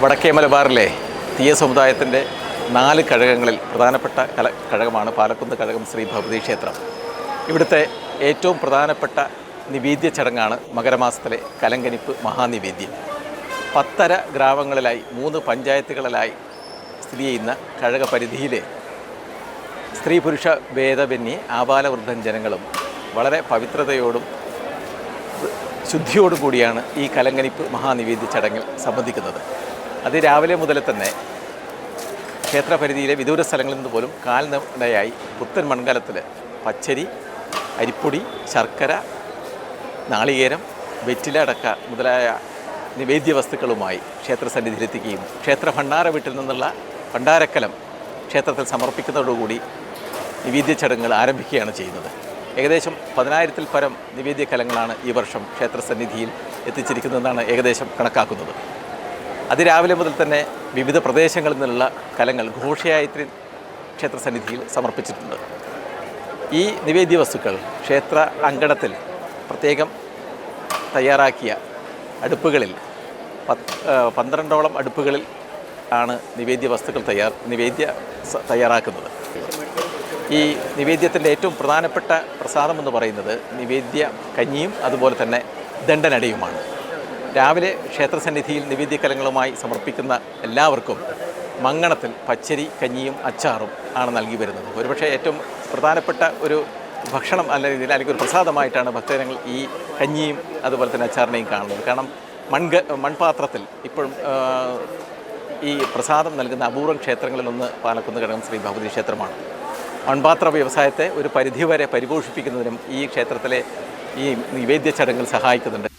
വടക്കേ മലബാറിലെ തീയ സമുദായത്തിന്റെ നാല് കഴകങ്ങളിൽ പ്രധാനപ്പെട്ട കല കഴകമാണ് പാലക്കുന്ന് കഴകം ശ്രീ ഭഗവതി ക്ഷേത്രം. ഇവിടുത്തെ ഏറ്റവും പ്രധാനപ്പെട്ട നിവേദ്യ ചടങ്ങാണ് മകരമാസത്തിലെ കലങ്കനിപ്പ് മഹാനിവേദ്യം. പത്തര ഗ്രാമങ്ങളിലായി മൂന്ന് പഞ്ചായത്തുകളിലായി സ്ഥിതി ചെയ്യുന്ന കഴക പരിധിയിലെ സ്ത്രീ പുരുഷ ഭേദമന്യേ ആബാലവൃദ്ധൻ ജനങ്ങളും വളരെ പവിത്രതയോടും ശുദ്ധിയോടും കൂടിയാണ് ഈ കലങ്കനിപ്പ് മഹാനിവേദ്യ ചടങ്ങിൽ സംബന്ധിക്കുന്നത്. അത് രാവിലെ മുതൽ തന്നെ ക്ഷേത്രപരിധിയിലെ വിദൂര സ്ഥലങ്ങളിൽ നിന്ന് പോലും കാൽനടയായി പുത്തൻ മൺകലത്തിൽ പച്ചരി അരിപ്പൊടി ശർക്കര നാളികേരം വെറ്റില അടക്ക മുതലായ നിവേദ്യ വസ്തുക്കളുമായി ക്ഷേത്രസന്നിധിയിലെത്തിക്കുകയും ക്ഷേത്ര ഭണ്ഡാര വീട്ടിൽ നിന്നുള്ള ഭണ്ഡാരക്കലം ക്ഷേത്രത്തിൽ സമർപ്പിക്കുന്നതോടുകൂടി നിവേദ്യ ചടങ്ങുകൾ ആരംഭിക്കുകയാണ് ചെയ്യുന്നത്. ഏകദേശം പതിനായിരത്തിൽ പരം നിവേദ്യ കലങ്ങളാണ് ഈ വർഷം ക്ഷേത്രസന്നിധിയിൽ എത്തിച്ചിരിക്കുന്നതെന്നാണ് ഏകദേശം കണക്കാക്കുന്നത്. അതിരാവിലെ മുതൽ തന്നെ വിവിധ പ്രദേശങ്ങളിൽ നിന്നുള്ള കലങ്ങൾ ഘോഷയായത്രി ക്ഷേത്ര സന്നിധിയിൽ സമർപ്പിച്ചിട്ടുണ്ട്. ഈ നിവേദ്യ വസ്തുക്കൾ ക്ഷേത്ര അങ്കണത്തിൽ പ്രത്യേകം തയ്യാറാക്കിയ അടുപ്പുകളിൽ പത്ത് പന്ത്രണ്ടോളം അടുപ്പുകളിൽ ആണ് നിവേദ്യ വസ്തുക്കൾ തയ്യാർ നിവേദ്യ തയ്യാറാക്കുന്നത്. ഈ നിവേദ്യത്തിന്റെ ഏറ്റവും പ്രധാനപ്പെട്ട പ്രസാദം എന്ന് പറയുന്നത് നിവേദ്യ കഞ്ഞിയും അതുപോലെ തന്നെ ദണ്ഡനടയുമാണ്. രാവിലെ ക്ഷേത്രസന്നിധിയിൽ നിവേദ്യക്കലങ്ങളുമായി സമർപ്പിക്കുന്ന എല്ലാവർക്കും മങ്ങണത്തിൽ പച്ചരി കഞ്ഞിയും അച്ചാറും ആണ് നൽകി വരുന്നത്. ഒരുപക്ഷെ ഏറ്റവും പ്രധാനപ്പെട്ട ഒരു ഭക്ഷണം അല്ല രീതിയിൽ അല്ലെങ്കിൽ ഒരു പ്രസാദമായിട്ടാണ് ഭക്തജനങ്ങൾ ഈ കഞ്ഞിയും അതുപോലെ തന്നെ അച്ചാറിനെയും കാണുന്നത്. കാരണം മൺക മൺപാത്രത്തിൽ ഇപ്പോഴും ഈ പ്രസാദം നൽകുന്ന അപൂർവം ക്ഷേത്രങ്ങളിലൊന്ന് പാലക്കുന്ന് ഘടകം ശ്രീ ഭഗവതി ക്ഷേത്രമാണ്. മൺപാത്ര വ്യവസായത്തെ ഒരു പരിധിവരെ പരിപോഷിപ്പിക്കുന്നതിനും ഈ ക്ഷേത്രത്തിലെ ഈ നിവേദ്യ ചടങ്ങുകൾ സഹായിക്കുന്നുണ്ട്.